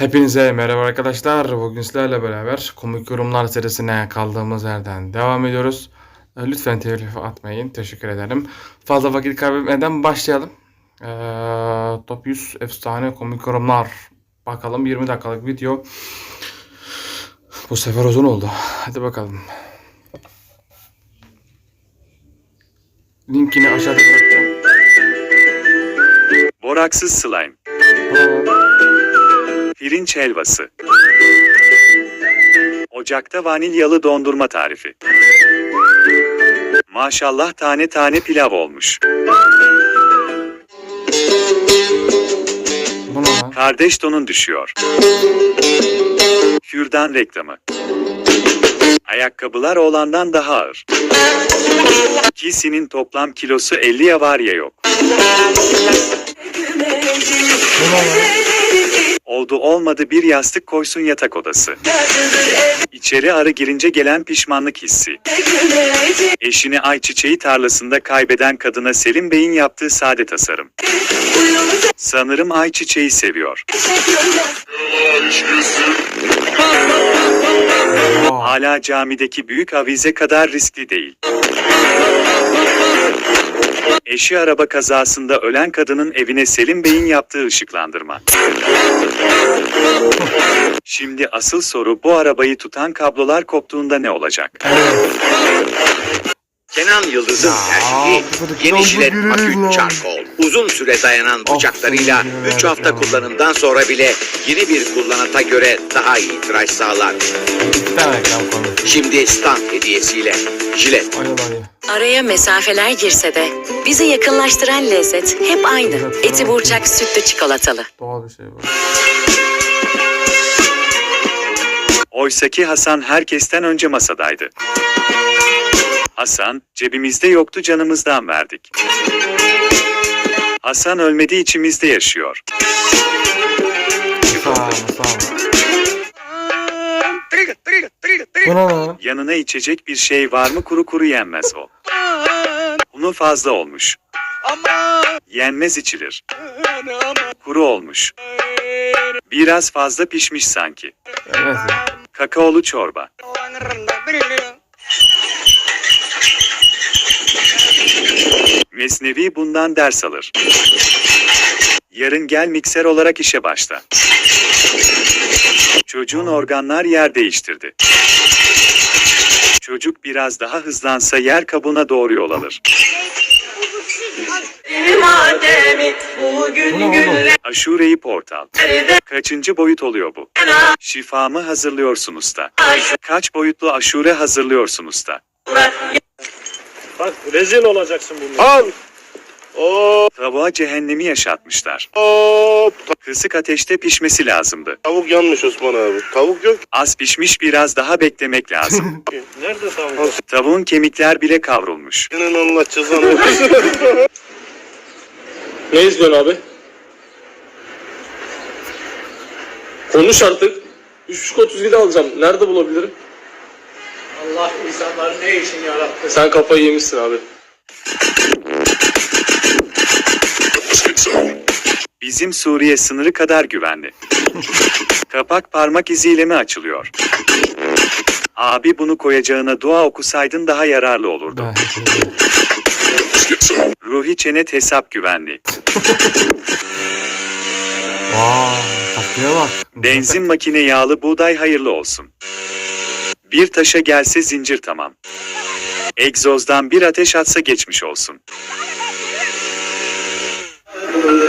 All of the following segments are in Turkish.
Hepinize merhaba arkadaşlar. Bugün sizlerle beraber komik yorumlar serisine kaldığımız yerden devam ediyoruz. Ee, Lütfen telif atmayın. Teşekkür ederim. Fazla vakit kaybetmeden başlayalım. Ee, top 100 efsane komik yorumlar. Bakalım 20 dakikalık video. Bu sefer uzun oldu. Hadi bakalım. Linkini aşağıda bırakacağım. Boraksız slime. Pirinç helvası. Ocakta vanilyalı dondurma tarifi. Maşallah tane tane pilav olmuş. Kardeş donun düşüyor. Kürdan reklamı. Ayakkabılar olandan daha ağır. İkisinin toplam kilosu 50 ya var ya yok. Bu ne lan? Oldu olmadı bir yastık koysun yatak odası. İçeri arı girince gelen pişmanlık hissi. Eşini ayçiçeği tarlasında kaybeden kadına Selim Bey'in yaptığı sade tasarım. Sanırım ayçiçeği seviyor. Hala camideki büyük avize kadar riskli değil. Eşi araba kazasında ölen kadının evine Selim Bey'in yaptığı ışıklandırma. Şimdi asıl soru bu arabayı tutan kablolar koptuğunda ne olacak? Kenan Yıldız'ın tercihi yeni jilet akü çarkol. Uzun süre dayanan Of, bıçaklarıyla yürürüz 3 hafta kullanımdan sonra bile yeni bir kullanata göre daha iyi tıraş sağlar. Şimdi stand hediyesiyle jilet. Araya mesafeler girse de bizi yakınlaştıran lezzet hep aynı. Eti burçak sütlü çikolatalı. Doğal bir şey bu. Oysaki Hasan herkesten önce masadaydı. Hasan, cebimizde yoktu canımızdan verdik. Hasan ölmedi içimizde yaşıyor. Sağ ol, sağ ol. Bu ne lan? Yanına içecek bir şey var mı kuru kuru yenmez o. Unu fazla olmuş. Yenmez içilir. Kuru olmuş. Biraz fazla pişmiş sanki. Evet ya. Kakaolu çorba. Mesnevi bundan ders alır. Yarın gel mikser olarak işe başla. Çocuğun organlar yer değiştirdi. Çocuk biraz daha hızlansa yer kabuğuna doğru yol alır. Mademi bugün Aşureyi portal. Kaçıncı boyut oluyor bu? Şifamı hazırlıyorsun usta. Kaç boyutlu aşure hazırlıyorsun usta? Bak rezil olacaksın bununla. Al. Tavuğa cehennemi yaşatmışlar. hop. Kısık ateşte pişmesi lazımdı. Tavuk yanmış Osman abi. Tavuk yok Az pişmiş biraz daha beklemek lazım. Nerede tavuk? Tavuğun kemikler bile kavrulmuş. Senin Allah cezanı. ne izliyorsun abi? Konuş artık. 3.37 alacağım. Nerede bulabilirim? Allah insanları ne için yarattı? Sen kafayı yemişsin abi. Bizim Suriye sınırı kadar güvenli. Kapak parmak iziyle mi açılıyor? Abi bunu koyacağına dua okusaydın daha yararlı olurdu. Ruhi çenet hesap güvenli. Vay, tatlıya bak. Benzin makine yağlı buğday hayırlı olsun. Bir taşa gelse zincir tamam. Egzozdan bir ateş atsa geçmiş olsun.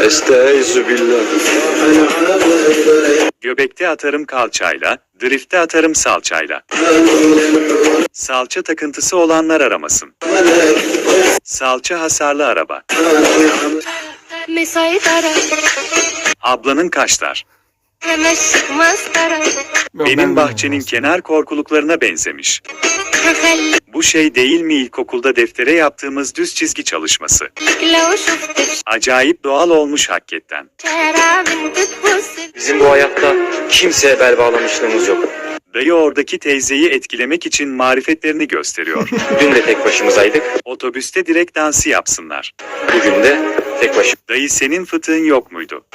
Estağfirullah. Göbekte atarım kalçayla, drifte atarım salçayla. Salça takıntısı olanlar aramasın. Salça hasarlı araba. Ablanın kaşlar. Benim bahçenin kenar korkuluklarına benzemiş. Bu şey değil mi ilkokulda deftere yaptığımız düz çizgi çalışması? Acayip doğal olmuş hakikaten. Bizim bu hayatta kimseye bel bağlamışlığımız yok. Dayı oradaki teyzeyi etkilemek için marifetlerini gösteriyor. Dün de tek başımızaydık. Otobüste direkt dansı yapsınlar. Bugün de tek başım. Dayı senin fıtığın yok muydu?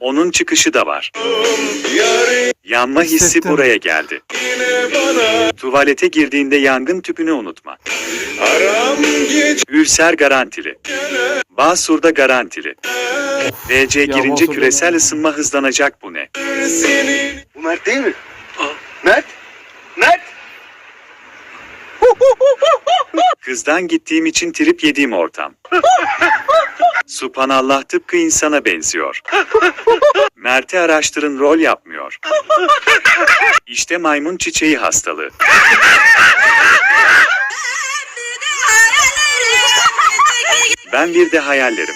Bunun çıkışı da var. Yanma hissi Hissettim. buraya geldi. Tuvalete girdiğinde yangın tüpünü unutma. Ülser garantili. Basur'da garantili. DC Ya girince küresel ne? ısınma hızlanacak bu ne? Bu Mert değil mi? Mert? Mert? Kızdan gittiğim için trip yediğim ortam. Subhanallah tıpkı insana benziyor. Mert'i araştırın rol yapmıyor. İşte maymun çiçeği hastalığı. Ben bir de hayallerim.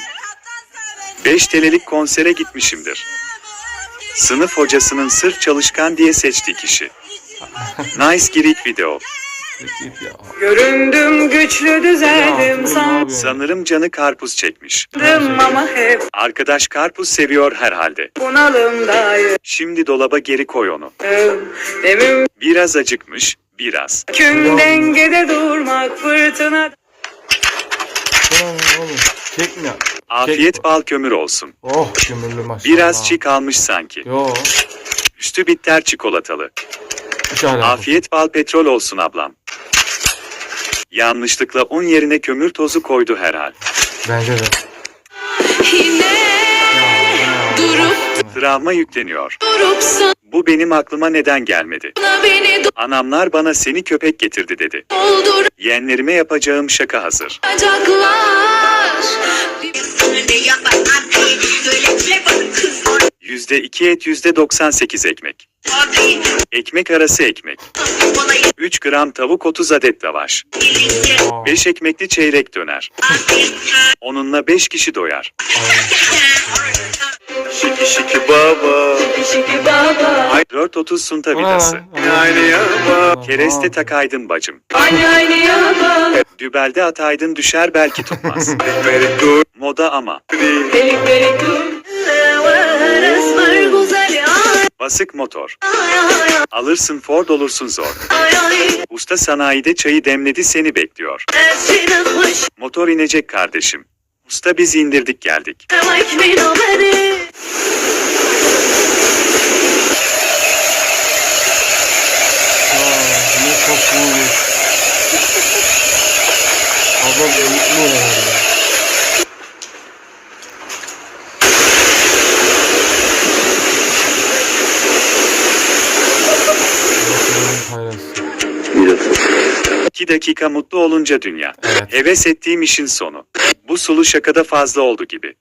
5 TL'lik konsere gitmişimdir. Sınıf hocasının sırf çalışkan diye seçtiği kişi. Nice girik video. Göründüm güçlü düzeldim yapıyorsun? Sanırım canı karpuz çekmiş. sandım ama hep Arkadaş karpuz seviyor herhalde. bunalımdayım. Şimdi dolaba geri koy onu. Demim Biraz acıkmış, biraz. küm dengede durmak fırtına. Tamam oğlum. Çekme. Afiyet Çek- bal kömür olsun. Oh kömürlü maşallah. Biraz çiğ kalmış sanki. Yo. Üstü bitter çikolatalı. Hiç Afiyet bal petrol olsun ablam. Yanlışlıkla un yerine kömür tozu koydu herhal. Bence de. Yine durup travma yükleniyor. Durupsun. Bu benim aklıma neden gelmedi. Beni Anamlar bana seni köpek getirdi dedi. Doldur. Yeğenlerime yapacağım şaka hazır. Acaklar. %2 et %98 ekmek. Ekmek arası ekmek. 3 gram tavuk 30 adet lavaş. 5 ekmekli çeyrek döner. Onunla 5 kişi doyar. Şiki şiki baba. 4.30 sunta vidası. Kereste takaydın bacım. Dübelde ataydın düşer belki tutmaz. Moda ama. Belik belik dur. Basık motor. Alırsın Ford olursun zor. Usta sanayide çayı demledi seni bekliyor. Motor inecek kardeşim. Usta biz indirdik geldik. Ya, ne kokmuş. Abla mutlu herhalde. Allah'ın hayrası. 2 dakika mutlu olunca dünya. Evet. Heves ettiğim işin sonu. Bu sulu şakada fazla oldu gibi.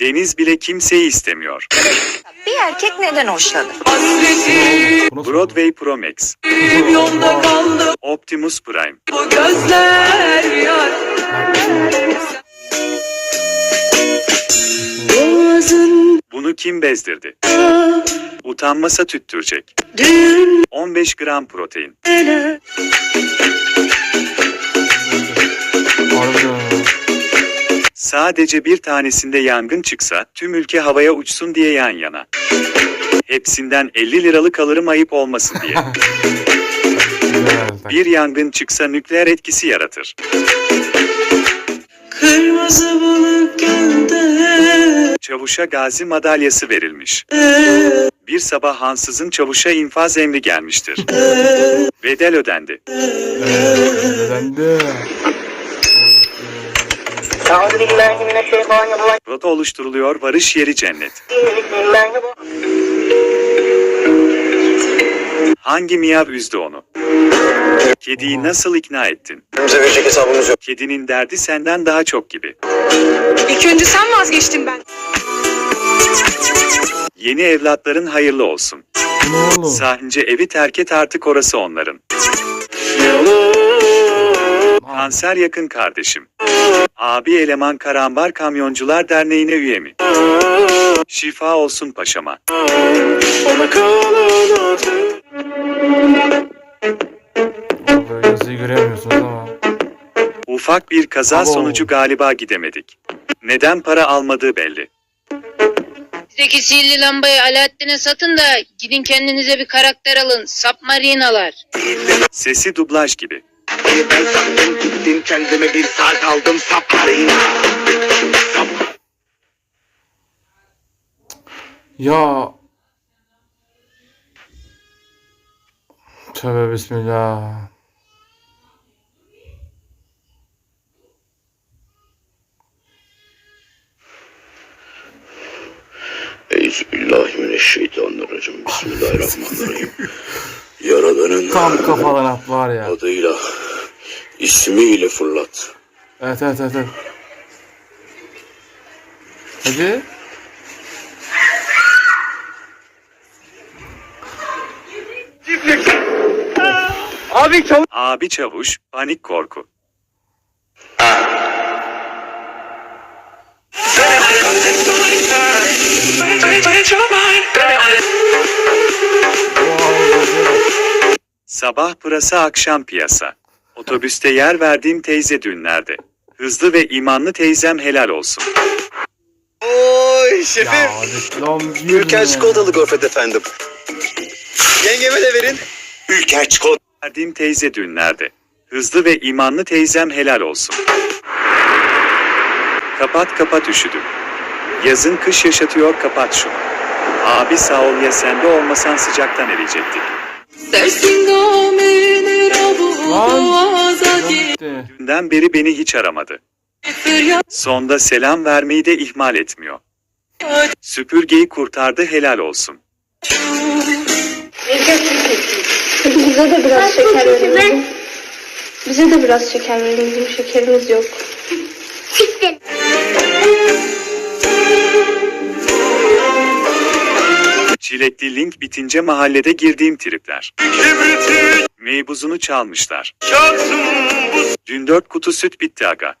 Deniz bile kimseyi istemiyor. Bir erkek neden hoşlanır? Broadway Pro Max. yolda kaldı Optimus Prime. bu gözler yar. Bunu kim bezdirdi? Utanmasa tüttürecek. 15 gram protein. Sadece bir tanesinde yangın çıksa tüm ülke havaya uçsun diye yan yana. Hepsinden 50 liralık alırım ayıp olmasın diye. Bir yangın çıksa nükleer etkisi yaratır. Kırmızı balık gölde Çavuşa gazi madalyası verilmiş. Bir sabah hansızın çavuşa infaz emri gelmiştir. Bedel ödendi. Neden de? Rota oluşturuluyor varış yeri cennet. Hangi miyav üzdü onu? Kediyi nasıl ikna ettin? Bize verecek hesabımız yok. Kedinin derdi senden daha çok gibi. İlk önce sen vazgeçtin ben. Yeni evlatların hayırlı olsun. Ne oğlum? Sahince evi terk et artık orası onların. Kanser yakın kardeşim. Abi eleman Karambar Kamyoncular Derneği'ne üye mi? Şifa olsun paşama. Böyle yazıyı göremiyorsunuz ama. Ufak bir kaza Abo. sonucu galiba gidemedik. Neden para almadığı belli. Bizdeki sihirli lambayı Alaaddin'e satın da gidin kendinize bir karakter alın. Submarinalar. Sesi dublaj gibi. Ben sattım gittim kendime bir saat aldım saparina. Ya. Tövbe bismillah. Euzubillahimineşşeytanirracim. Bismillahirrahmanirrahim. Yaradanın Tam kafadan at var ya. adıyla, ismiyle fırlat. Evet evet evet. evet. Hadi. Abi çavuş, panik korku. Sabah pırasa akşam piyasa. Otobüste yer verdiğim teyze dünlerde. Hızlı ve imanlı teyzem helal olsun. Oy şefim. Girme. Ülker çikolatalı gofret efendim. Yengeme de verin. Ülker çikolata. Verdiğim teyze dünlerde. Hızlı ve imanlı teyzem helal olsun. Kapat kapat üşüdüm. Yazın kış yaşatıyor kapat şunu. Abi sağ ol ya sen de olmasan sıcaktan eriyecektik. Dersin gamini Lan. Gitti. Dünden beri beni hiç aramadı. Sonda selam vermeyi de ihmal etmiyor. Süpürgeyi kurtardı helal olsun. Bize de biraz şeker verin. Bize de biraz şeker verin. Bizim şekerimiz yok. Çilekli link bitince mahallede girdiğim tripler. Meybuzunu çalmışlar. Dün dört kutu süt bitti aga.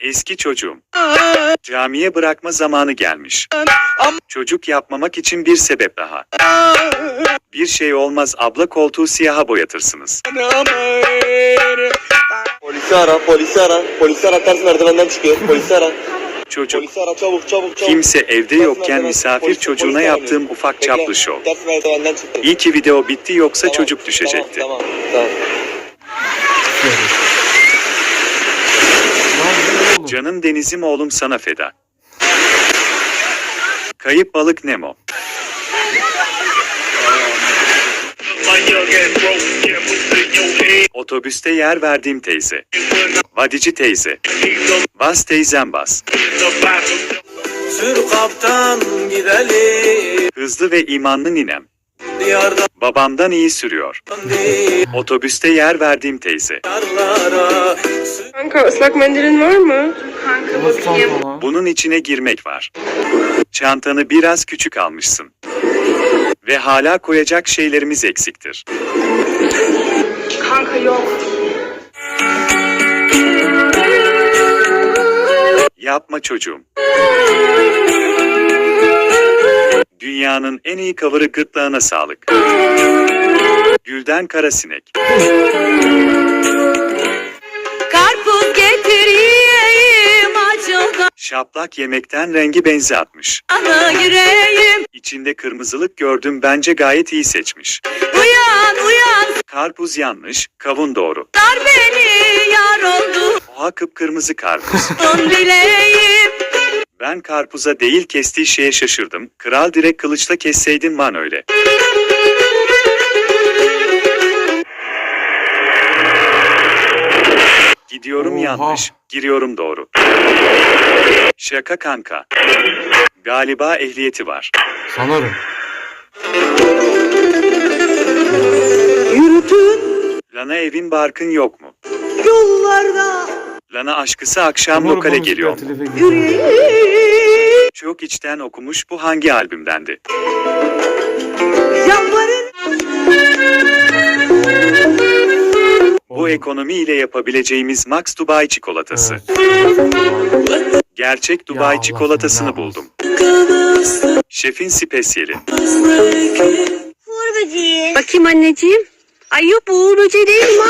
Eski çocuğum. Camiye bırakma zamanı gelmiş. Çocuk yapmamak için bir sebep daha. Bir şey olmaz abla koltuğu siyaha boyatırsınız. Polisi ara, polisi ara. Polisi ara ters merdivenden çıkıyor. Polisi ara. Çocuk. Ara çabuk çabuk çabuk. Kimse evde yokken misafir çocuğuna yaptığım ufak çaplı şov. İyi ki video bitti yoksa Tamam, çocuk düşecekti. Tamam, tamam, tamam. Canım denizim oğlum sana feda. Kayıp balık Nemo. Otobüste yer verdiğim teyze. Vadici teyze. Bas teyzem bas. Sür kaptan gidelim. Hızlı ve imanlı ninem. Diyardan Babamdan iyi sürüyor. Otobüste yer verdiğim teyze. diyarlara. Kanka ıslak mendilin var mı? Çanta lan? Bunun içine girmek var. Çantanı biraz küçük almışsın. Ve hala koyacak şeylerimiz eksiktir. Kanka yok. Yapma çocuğum. Dünyanın en iyi cover'ı gırtlağına sağlık. Gülden Karasinek. Şaplak yemekten rengi benzi atmış. yüreğim İçinde kırmızılık gördüm bence gayet iyi seçmiş. Uyan uyan Karpuz yanlış, kavun doğru. sar beni yar oldu Oha kıpkırmızı karpuz. Son dileğim Ben karpuza değil kestiği şeye şaşırdım. Kral direkt kılıçla kesseydin man öyle. Gidiyorum Oha. yanlış, giriyorum doğru. Şaka kanka. Galiba ehliyeti var. Sanırım. Lana evin barkın yok mu? Yollarda Lana aşkısı akşam Umur lokale geliyor mu? telife. Çok içten okumuş bu hangi albümdendi? Yalvarın Bu ekonomi ile yapabileceğimiz Max Dubai çikolatası. Evet. Gerçek Dubai çikolatasını buldum. Şefin spesiyeli. Bakayım anneciğim. Ay yok bu Uğur Böceği değil mi?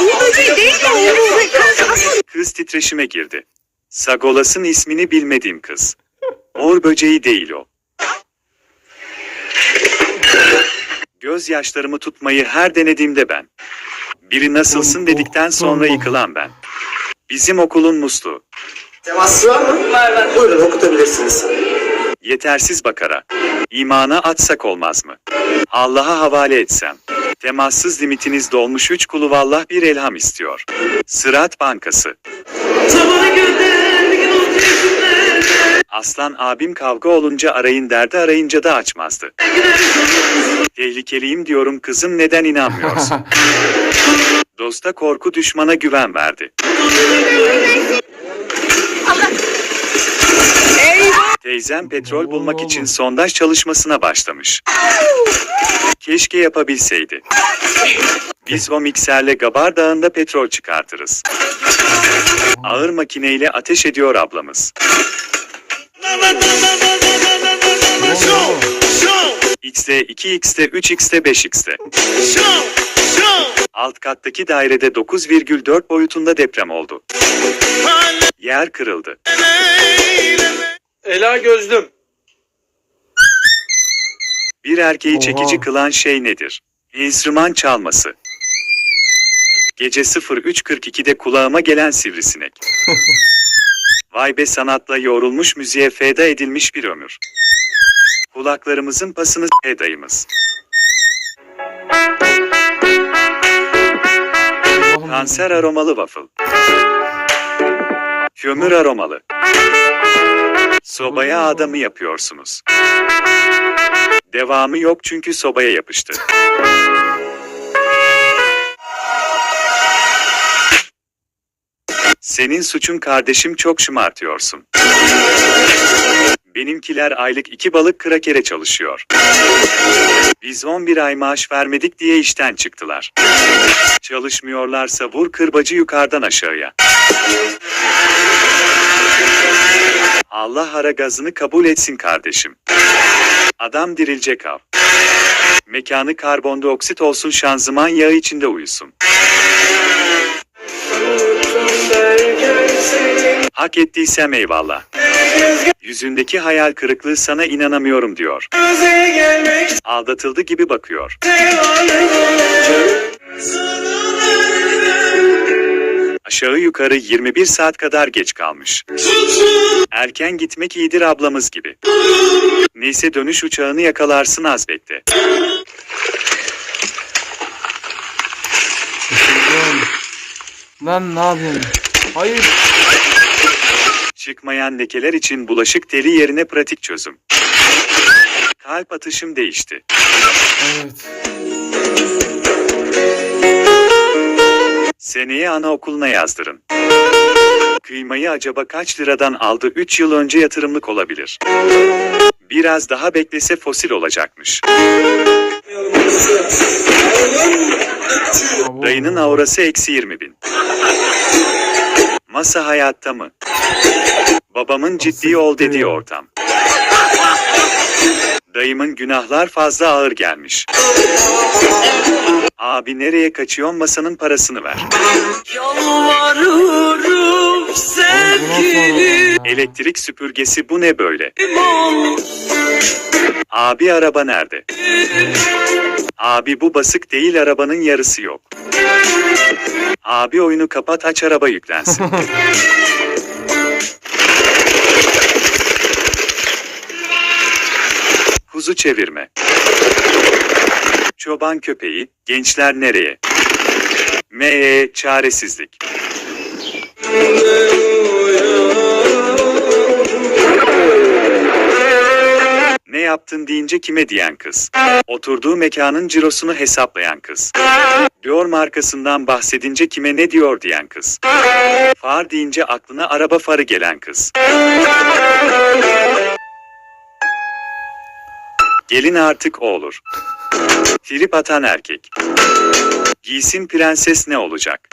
Uğur Böceği değil mi? Uğur Böceği. Kız titreşime girdi. Sagolas'ın ismini bilmediğim kız. Or böceği değil o. Gözyaşlarımı tutmayı her denediğimde ben. Biri nasılsın dedikten sonra yıkılan ben. Bizim okulun musluğu. Teması var mı? Var var. Buyurun okutabilirsiniz. Yetersiz bakara. İmana atsak olmaz mı? Allah'a havale etsem. Temassız limitiniz dolmuş 3 kulu vallah bir elham istiyor. Sırat Bankası. Aslan abim kavga olunca arayın derdi arayınca da açmazdı. Tehlikeliyim diyorum kızım neden inanmıyorsun? Dosta korku düşmana güven verdi. Teyzem petrol bulmak için sondaj çalışmasına başlamış. Keşke yapabilseydi. Biz o mikserle Gabar Dağı'nda petrol çıkartırız. Ağır makineyle ateş ediyor ablamız. X'de 2X'de 3X'de 5X'de. Alt kattaki dairede 9,4 boyutunda deprem oldu. Yer kırıldı. Ela gözlüm. Bir erkeği Oha. çekici kılan şey nedir? Enstrüman çalması. Gece 03.42'de kulağıma gelen sivrisinek. Vay be sanatla yoğrulmuş müziğe feda edilmiş bir ömür. Kulaklarımızın pasını s- dayımız. Kanser aromalı waffle. Kömür aromalı. Sobaya adamı yapıyorsunuz. Devamı yok çünkü sobaya yapıştı. Senin suçun kardeşim çok şımartıyorsun. Benimkiler aylık iki balık krakere çalışıyor. Biz 11 ay maaş vermedik diye işten çıktılar. Çalışmıyorlarsa vur kırbacı yukarıdan aşağıya. Allah hara gazını kabul etsin kardeşim. Adam dirilecek av. Mekanı karbondioksit olsun şanzıman yağı içinde uyusun. Hak ettiysem eyvallah. Yüzündeki hayal kırıklığı sana inanamıyorum diyor. Aldatıldı gibi bakıyor. Aşağı yukarı 21 saat kadar geç kalmış. Erken gitmek iyidir ablamız gibi. Neyse dönüş uçağını yakalarsın az bekle. Lan ne yapıyorsun? Hayır. Çıkmayan lekeler için bulaşık teli yerine pratik çözüm. Kalp atışım değişti. Evet. Seneye anaokuluna yazdırın. Kıymayı acaba kaç liradan aldı 3 yıl önce yatırımlık olabilir. Biraz daha beklese fosil olacakmış. Dayının aurası eksi 20 bin. Masa hayatta mı? Babamın ciddi ol dediği ortam. Dayımın günahlar fazla ağır gelmiş. Abi nereye kaçıyorsun masanın parasını ver. Yalvarırım Ya? Elektrik süpürgesi bu ne böyle? Abi araba nerede? Abi bu basık değil arabanın yarısı yok. Abi oyunu kapat aç araba yüklensin. Kuzu çevirme. Çoban köpeği, gençler nereye? Me çaresizlik. Ne yaptın deyince kime diyen kız. Oturduğu mekanın cirosunu hesaplayan kız. Diyor markasından bahsedince kime ne diyor diyen kız. Far deyince aklına araba farı gelen kız. Gelin artık o olur. Trip atan erkek. Giysin prenses ne olacak?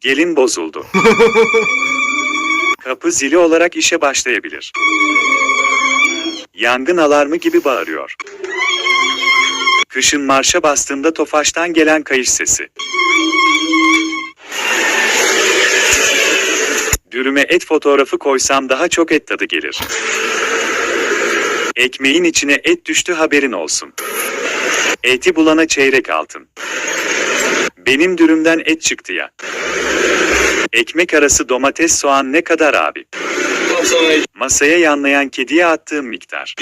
Gelin bozuldu. Kapı zili olarak işe başlayabilir. Yangın alarmı gibi bağırıyor. Kışın marşa bastığında tofaştan gelen kayış sesi. Dürüme et fotoğrafı koysam daha çok et tadı gelir. Ekmeğin içine et düştü haberin olsun. Eti bulana çeyrek altın. Benim dürümden et çıktı ya. Ekmek arası domates soğan ne kadar abi? Masaya yanlayan kediye attığım miktar.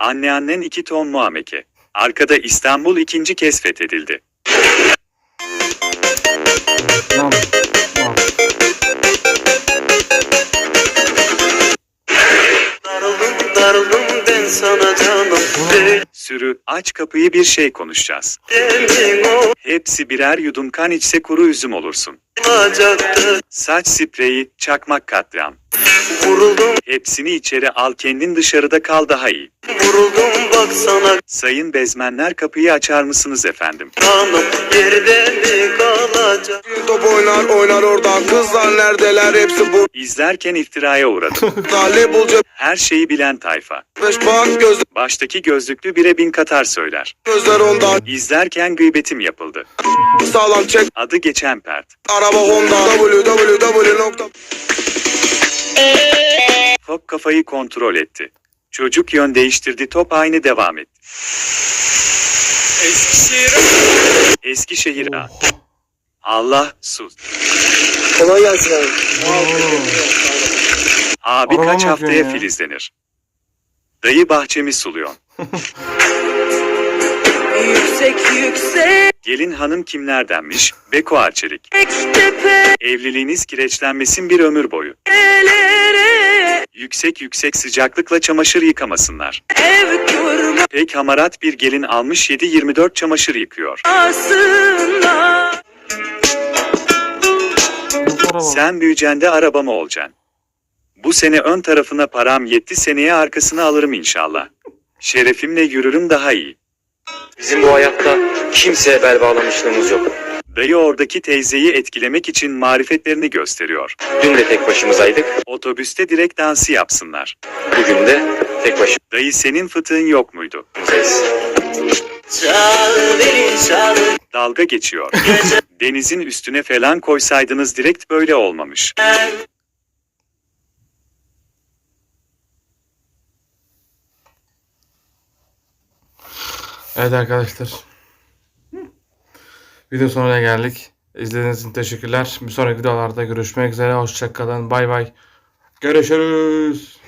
Anneannen iki ton muameke. Arkada İstanbul ikinci kez fethedildi. Darıldım darıldım sana canım. Sürü, aç kapıyı bir şey konuşacağız. Emin Hepsi birer yudum kan içse kuru üzüm olursun. olacaktı. Saç spreyi, çakmak katliam. Vuruldum Hepsini içeri al kendin dışarıda kal daha iyi. vuruldum bak sana Sayın bezmenler kapıyı açar mısınız efendim? canım. Yerde mi kalacak? Top oynar oynar oradan kızlar neredeler hepsi bu İzlerken iftiraya uğradım. Bulca Her şeyi bilen tayfa. beş bak göz, Baştaki gözlüklü bire bin katar söyler. gözler ondan İzlerken gıybetim yapıldı. Sağlam çek Adı geçen pert. araba Honda www nokta Top kafayı kontrol etti. Çocuk yön değiştirdi top aynı devam etti. Eskişehir A. Allah sus. Kolay gelsin abi. Abi kaç haftaya ya? filizlenir? Dayı bahçemi suluyor. Yüksek yüksek Gelin hanım kimlerdenmiş? Beko Arçelik. tepe Evliliğiniz kireçlenmesin bir ömür boyu. Elere Yüksek yüksek sıcaklıkla çamaşır yıkamasınlar. ev kurma Pek hamarat bir gelin almış 7-24 çamaşır yıkıyor. aslında. Sen büyüyeceğinde araba mı olacaksın? Bu sene ön tarafına param yetti seneye arkasını alırım inşallah. Şerefimle yürürüm daha iyi. Bizim bu hayatta kimseye bel bağlamışlığımız yok. Dayı oradaki teyzeyi etkilemek için marifetlerini gösteriyor. Dün de tek başımızaydık. Otobüste direkt dansı yapsınlar. Bugün de tek Dayı senin fıtığın yok muydu? başımızdayız. Dalga geçiyor. Denizin üstüne falan koysaydınız direkt böyle olmamış. Evet arkadaşlar. Video sonuna geldik. İzlediğiniz için teşekkürler. Bir sonraki videolarda görüşmek üzere. Hoşçakalın. Bay bay. Görüşürüz.